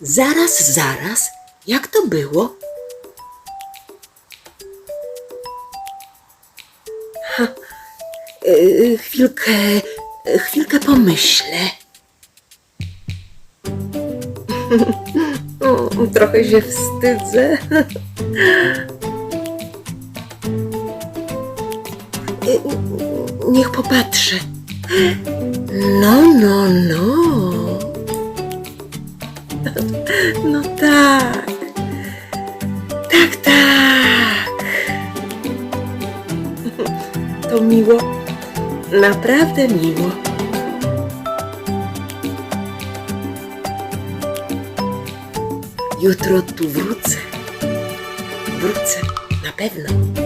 Zaraz, zaraz. Jak to było? Ha, y, chwilkę, chwilkę pomyślę. O, trochę się wstydzę. Niech popatrzę. No, no, no. No tak. Tak, tak. To miło. Naprawdę miło. Jutro tu wrócę. Wrócę, na pewno.